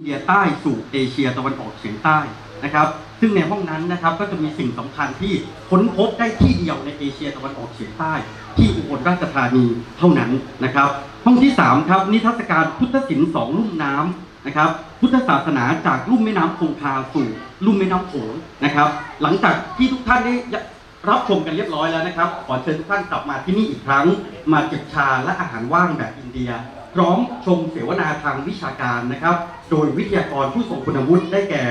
อินเดียใต้สู่เอเชียตะวันออกเฉียงใต้นะครับ ซึ่งในห้องนั้นนะครับก็จะมีสิ่งสำคัญที่ค้นพบได้ที่เดียวในเอเชียตะวันออกเฉียงใต้ ที่อุบลราชธานีเท่านั้นนะครับ ห้องที่สามครับนิทรรศการพุทธศิลป์สองลุ่มน้ำนะครับ พุทธศาสนาจากลุ่มแม่น้ำคงคาสู่ลุ่มแม่น้ำโขงนะครับ หลังจากที่ทุกท่านได้รับชมกันเรียบร้อยแล้วนะครับขอเชิญทุกท่านกลับมาที่นี่อีกครั้ง มาจิบชาและอาหารว่างแบบอินเดีย พร้อมชมเสวนาทางวิชาการนะครับ โดยวิทยากรผู้ทรงคุณวุฒิได้แก่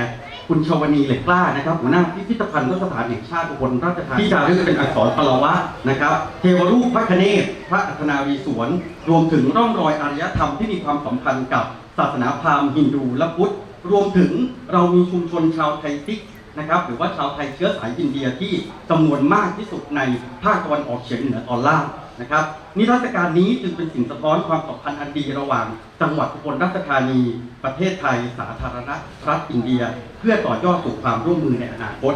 คุณชวนีเหล็กกล้านะครับหัวหน้าพิพิธภัณฑ์สถานแห่งชาติอุบลราชธานีที่จารึกเป็นอักษรปลวะนะครับ เทวรูปพระคเนศพระอัคนารีสวน รวมถึงร่องรอยอารยธรรมที่มีความสัมพันธ์กับศาสนาพราหมณ์ฮินดูและพุทธ รวมถึงเรามีชุมชนชาวไทยซิกนะครับหรือว่าชาวไทยเชื้อสายอินเดียที่จำนวนมากที่สุดในภาคตะวันออกเฉียงเหนือตอนล่าง นะครับ นิทรรศการนี้จึงเป็นสิ่งสะท้อนความสัมพันธ์อันดีระหว่าง จังหวัดอุบลราชธานี ประเทศไทย สาธารณรัฐอินเดีย เพื่อต่อยอดสู่ความร่วมมือในอนาคต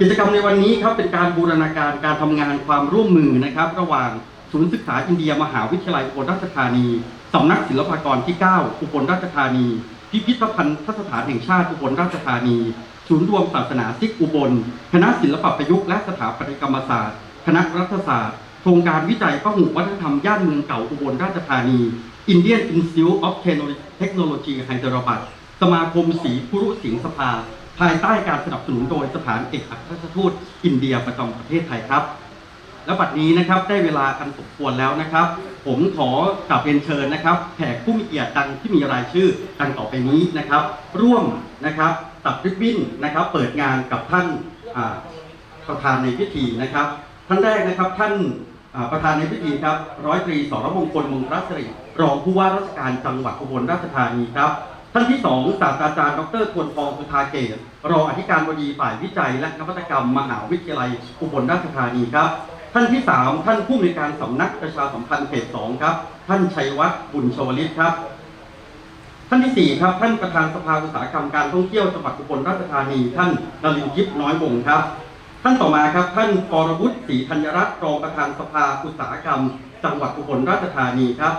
กิจกรรมในวันนี้ครับเป็นการบูรณาการการทำงานความร่วมมือนะครับ ระหว่างศูนย์ศึกษาอินเดีย มหาวิทยาลัยอุบลราชธานีสำนักศิลปากรที่ 9 อุบลราชธานี พิพิธภัณฑ์สถานแห่งชาติอุบลราชธานี ศูนย์รวมศาสนาซิกอุบล คณะศิลปประยุกต์และสถาปัตยกรรมศาสตร์ คณะรัฐศาสตร์ โครงการวิจัยพหุวัฒนธรรม ย่านเมืองเก่าอุบลราชธานี Indian Institute of Technology ไฮเดรบัดสมาคมศรีคุรุสิงห์สภา ภายใต้การสนับสนุนโดยสถานเอกอัครราชทูตอินเดียประจำประเทศไทยครับ และบัดนี้นะครับได้เวลาอันสมควรแล้วนะครับ ผมขอกลับเรียนเชิญนะครับแขกผู้มีเกียรติดังที่มีรายชื่อดังต่อไปนี้นะครับ ร่วมนะครับตัดริบบิ้นนะครับ เปิดงานกับท่านประธานในพิธีนะครับ ท่านแรกนะครับท่าน ประธานในพิธีครับ ร้อยตรีสรมงคลมงคลรัศริรองผู้ว่าราชการจังหวัดอุบลราชธานีครับ ท่านที่สองศาสตราจารย์ดรทวนทองสุธาเกตรองอธิการบดีฝ่ายวิจัย และนวัตกรรมมหาวิทยาลัยอุบลราชธานีครับ ท่านที่สามท่านผู้อำนวยการสำนักประชาสัมพันธ์เขตสองครับ ท่านชัยวัฒน์บุญชวลิตครับ ท่านที่สี่ครับ ท่านประธานสภาอุตสาหกรรมการท่องเที่ยวจังหวัดอุบลราชธานี ท่านนรินทร์ยิบน้อยวงครับ ท่านต่อมาครับท่านกรวุฒิศรีธัญรัตน์รองประธานสภาอุตสาหกรรม จังหวัดอุบลราชธานีครับ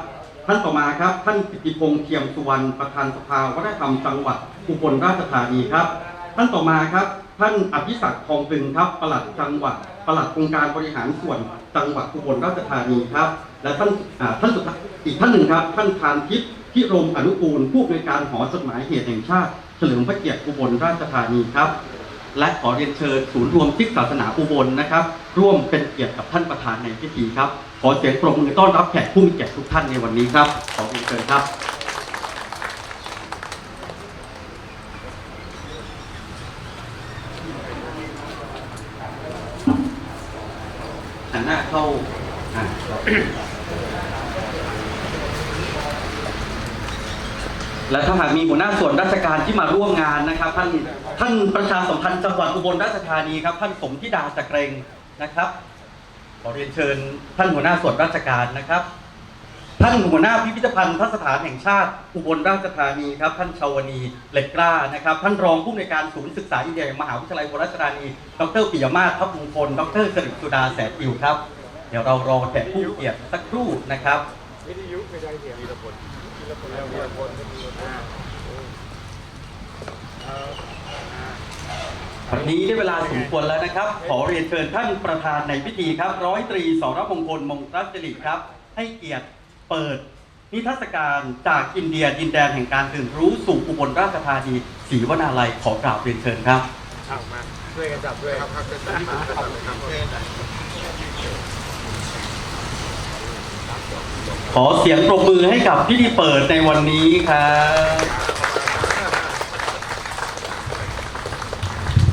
ท่านต่อมาครับท่านกิติพงษ์เทียมสุวรรณประธานสภาวัฒนธรรมจังหวัดอุบลราชธานีครับ ท่านต่อมาครับ ท่านอภิศักดิ์ทองตึงครับปลัดจังหวัดปลัดองค์การบริหารส่วนจังหวัดอุบลราชธานีครับ และท่านอ่าท่านสุดท้ายอีกท่านหนึ่งครับ ท่านทานทิพย์พิรมอนุกูลผู้อำนวยการหอจดหมายเหตุแห่งชาติ เฉลิมพระเกียรติอุบลราชธานีครับ และขอเรียนเชิญศูนย์รวมทิศศาสนาอุบลนะครับ ร่วมเป็นเกียรติกับท่านประธานในพิธีครับ ขอเสียงปรบมือต้อนรับแขกผู้มีเกียรติทุกท่านในวันนี้ครับ ขอเรียนเชิญครับ หันหน้าเข้าอ่าและถ้าหากมีหัวหน้าส่วนราชการที่มาร่วมงานนะครับ ท่าน ท่านประชาสัมพันธ์จังหวัดอุบลราชธานีครับ ท่านสมธิดาสะเกรงนะครับ ขอเรียนเชิญท่านหัวหน้าส่วนราชการนะครับ ท่านหัวหน้าพิพิธภัณฑ์ทสถานแห่งชาติอุบลราชธานีครับ ท่านชาวนีเหล็กกล้านะครับ ท่านรองผู้อำนวยการศูนย์ศึกษาอินเดียมหาวิทยาลัยอุบลราชธานี ดรปิยมาศทัพมงคล ดรสริสุดาแสนอิวครับ เดี๋ยวเรารอแขกผู้เกียรติสักครู่นะครับวิทยุไม่ใช่เสียงวีรพลวีรพลวีรพลอ่าเอา วันนี้ได้เวลาสมควรแล้วนะครับ ขอเรียนเชิญท่านประธานในพิธีครับ ร้อยตรีสรมงคลมงคลรัชริครับ ให้เกียรติเปิด นิทรรศการจากอินเดียดินแดนแห่งการตื่นรู้สู่อุบลราชธานีศรีวนาลัยขอกราบเรียนเชิญครับเอามาช่วยกันจับด้วยครับครับเป็นที่ผมจับเลยครับขอเสียงปรบมือให้กับพิธีเปิดในวันนี้ครับ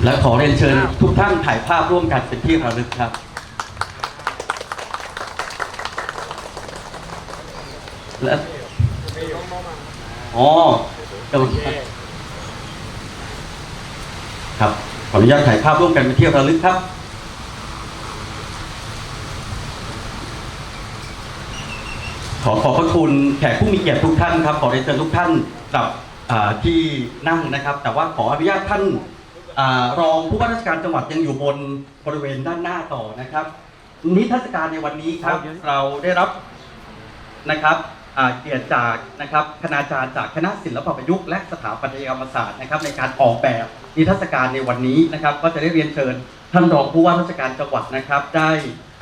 และขอเรียนเชิญทุกท่านถ่ายภาพร่วมกันเป็นที่ระลึกครับและอ๋อครับ ขออนุญาตถ่ายภาพร่วมกันเป็นที่ระลึกครับขอขอบพระคุณแขกผู้มีเกียรติทุกท่านครับ ขอเรียนเชิญทุกท่านกลับที่นั่งนะครับ แต่ว่าขออนุญาตท่าน รองผู้ว่าราชการจังหวัดยังอยู่บนบริเวณด้านหน้าต่อนะครับ นิทรรศการในวันนี้ครับเราได้รับนะครับอ่าเกียรติจากนะครับคณาจารย์จากคณะศิลปประยุกต์และสถาปัตยกรรมศาสตร์นะครับ ในการออกแบบนิทรรศการในวันนี้นะครับ ก็จะได้เรียนเชิญท่านรองผู้ว่าราชการจังหวัดนะครับ ได้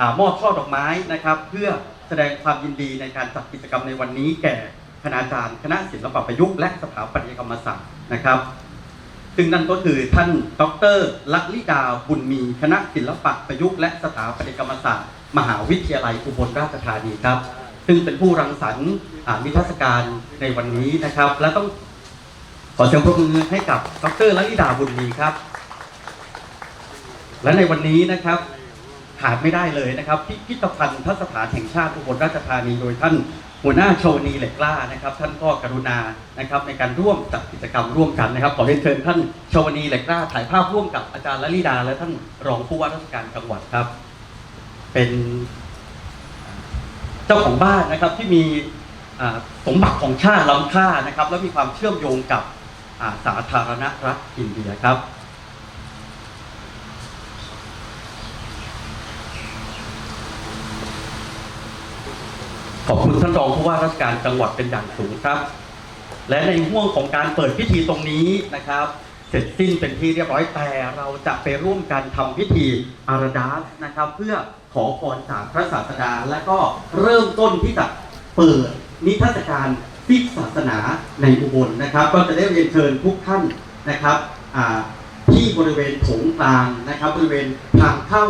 อามอบช่อดอกไม้นะครับ เพื่อแสดงความยินดีในการจัดกิจกรรมในวันนี้ แก่คณาจารย์ คณะศิลปประยุกต์และสถาปัตยกรรมศาสตร์นะครับ ซึ่งนั่นก็คือท่านดรลักลิดาบุญมี คณะศิลปะประยุกต์และสถาปัตยกรรมศาสตร์ มหาวิทยาลัยอุบลราชธานีครับ ซึ่งเป็นผู้รังสรรค์อ่านิทรรศการในวันนี้นะครับ และต้องขอเสียงปรบมือให้กับดรลักลิดาบุญมีครับ และในวันนี้นะครับขาดไม่ได้เลยนะครับพิพิธภัณฑ์ทัศถานแห่งชาติอุบลราชธานีโดยท่าน หัวหน้าโชวนีเหล็กกล้านะครับ ท่านก็กรุณานะครับในการร่วมจัดกิจกรรมร่วมกันนะครับขอเรียนเชิญท่านโชวนีเหล็กกล้าถ่ายภาพร่วมกับอาจารย์ละลิดา และท่านรองผู้ว่าราชการจังหวัดครับ เป็นเจ้าของบ้านนะครับที่มีสมบัติของชาติล้ำค่านะครับ และมีความเชื่อมโยงกับสาธารณรัฐอินเดียครับ ขอบคุณ ท่านรองผู้ว่าราชการจังหวัดเป็นอย่างสูงครับ และในห่วงของการเปิดพิธีตรงนี้นะครับ เสร็จสิ้นเป็นที่เรียบร้อยแต่เราจะไปร่วมกันทำพิธีอารดาสนะครับ เพื่อขอพรจากพระศาสดาและก็เริ่มต้นที่จะเปิดนิทรรศการฟิกศาสนาในอุบลนะครับ ก็จะได้เรียนเชิญทุกท่านนะครับที่บริเวณโถงกลางนะครับ บริเวณทางเข้า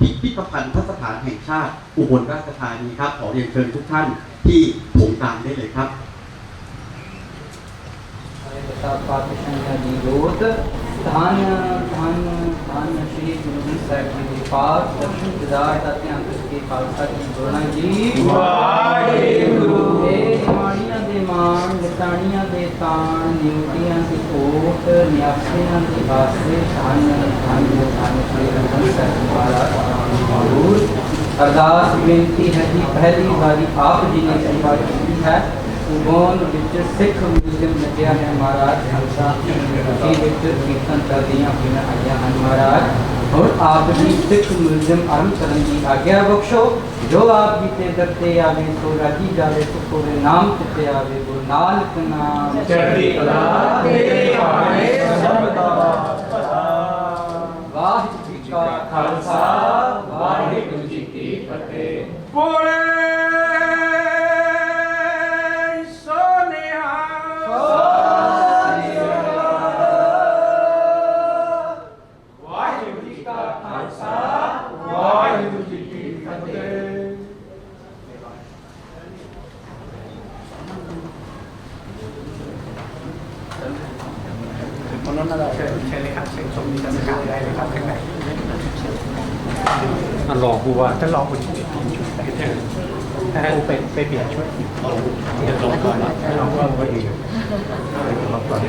พิพิธภัณฑ์พัสถานแห่งชาติอุบลราชธานีครับ ขอเรียนเชิญทุกท่านที่โถงกลามได้เลยครับสาปาติชันดีโรดทานทานทานชรีกุรุสายพิริปาสดชนกิดาตัตยังพิริปาสตัตยังโรนังจีวายกุรุเอมานี ਮਾਣ ਲਟਾਣੀਆਂ ਦੇ ਤਾਣ ਨਿਉਟੀਆਂ ਦੀ ਕੋਟ ਨਿਆਸਿਆਂ ਦੇ ਵਾਸਤੇ ਧੰਨ ਧੰਨ ਧੰਨ ਸ਼੍ਰੀ ਗੁਰੂ ਗ੍ਰੰਥ ਸਾਹਿਬ ਮਹਾਰਾਜ ਜ਼ਰੂਰ ਅਰਦਾਸ ਬੇਨਤੀ ਹੈ ਜੀ ਪਹਿਲੀ ਵਾਰੀ ਆਪ ਜੀ ਨੇ ਸੇਵਾ ਕੀਤੀ ਹੈ ਉਗੋਨ ਵਿੱਚ ਸਿੱਖ ਮਿਊਜ਼ੀਅਮ ਲੱਗਿਆ ਹੈ ਮਹਾਰਾਜ ਹੰਸਾ ਜੀ ਵਿੱਚ ਕੀਰਤਨ ਕਰਦੀਆਂ ਹੋਈਆਂ ਆਈਆਂ ਹਨ ਮਹਾਰਾਜ ਹੁਣ ਆਪ ਜੀ ਸਿੱਖ ਮਿਊਜ਼ੀਅਮ ਆਰੰਭ ਕਰਨ ਦੀ ਆਗਿਆ ਬਖਸ਼ੋ ਜੋ ਆਪ ਜੀ ਤੇ ਦਰ ਤੇ ਆਵੇ ਸੋ ਰਾਜੀ ਹੋਵੇ ਨਾਮ ਚਿੱਤੇ ਆਵੇ ਗੁਰੂ ਨਾਨਕ ਨਾਮ। ਚੜ੍ਹਦੀ ਕਲਾ ਤੇਰੇ ਭਾਣੇ ਸਭ ਦਾ ਵਾਹਿਗੁਰੂ ਜੀ ਕਾ ਖਾਲਸਾ ਵਾਹਿਗੁਰੂ ਜੀ ਕੀ ਫਤਿਹ। ਬੋਲੇ ท่านรองผู้ว่าท่านรองผู้ช่วยท่านไปไปเปลี่ยนชุดเดี๋ยวลงก่อนนะท่านรองผู้ว่าไปอีกลงก่อนเ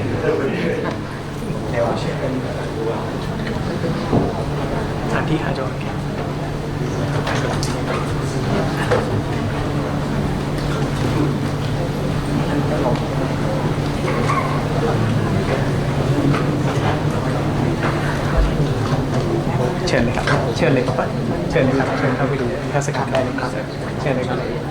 ดี๋ยวเช็คกันสถานที่หาจอ เชิญเลยครับ เชิญเลยครับ เชิญเลยครับ เชิญเข้าไปดูนิทรรศการได้เลยครับ เชิญเลยครับ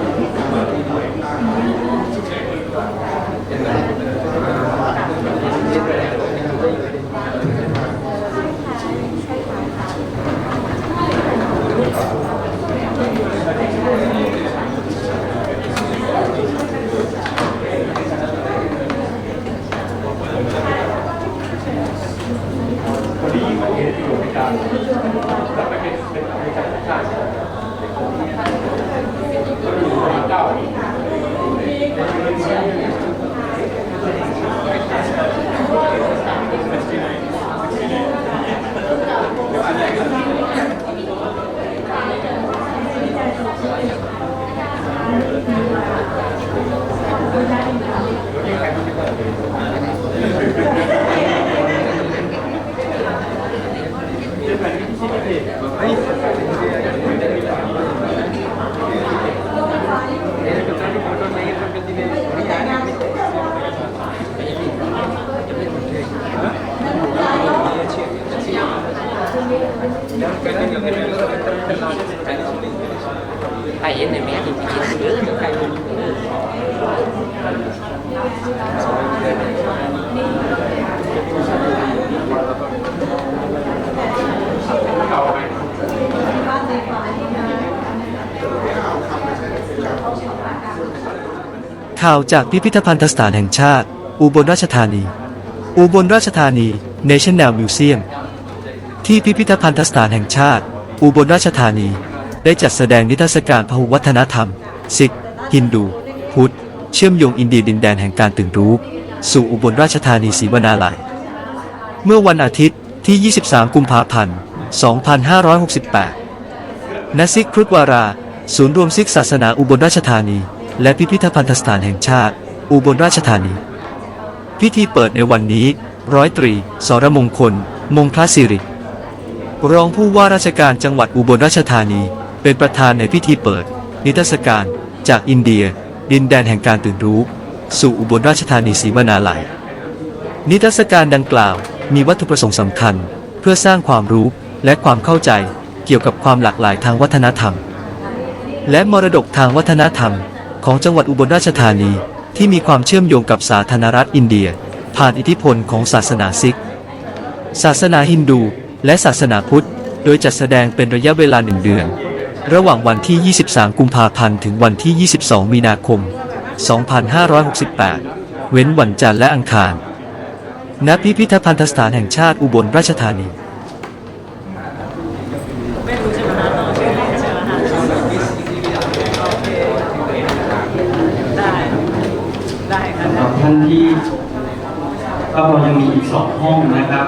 ข่าวจากพิพิธภัณฑสถานแห่งชาติ อุบลราชธานี อุบลราชธานี National Museum ที่พิพิธภัณฑสถานแห่งชาติ อุบลราชธานี ได้จัดแสดงนิทรรศการพหุวัฒนธรรมซิกฮินดู พุทธ เชื่อมโยงอินเดียดินแดนแห่งการตื่นรู้ สู่อุบลราชธานีศรีวนาลัย เมื่อวันอาทิตย์ที่ 23 กุมภาพันธ์ 2568ณซิกครุฑวารา ศูนย์รวมซิกศาสนาอุบลราชธานี และพิพิธภัณฑสถานแห่งชาติ อุบลราชธานี พิธีเปิดในวันนี้ ร้อยตรี สรมงคล มงคลสิริ รองผู้ว่าราชการจังหวัดอุบลราชธานี เป็นประธานในพิธีเปิด นิทรรศการ จากอินเดีย ดินแดนแห่งการตื่นรู้ สู่อุบลราชธานีศรีวนาลัย นิทรรศการดังกล่าวมีวัตถุประสงค์สำคัญ เพื่อสร้างความรู้และความเข้าใจเกี่ยวกับความหลากหลายทางวัฒนธรรม และมรดกทางวัฒนธรรม ของจังหวัดอุบลราชธานี ที่มีความเชื่อมโยงกับสาธารณรัฐอินเดีย ผ่านอิทธิพลของศาสนาซิก ศาสนาฮินดู และศาสนาพุทธ โดยจัดแสดงเป็นระยะเวลาหนึ่งเดือน ระหว่างวันที่ 23 กุมภาพันธ์ถึงวันที่ 22 มีนาคม 2568 เว้นวันจันทร์และอังคารณพิพิธภัณฑสถานแห่งชาติอุบลราชธานี สำหรับ ท่านที่ก็เรายังมีอีกสองห้องนะครับ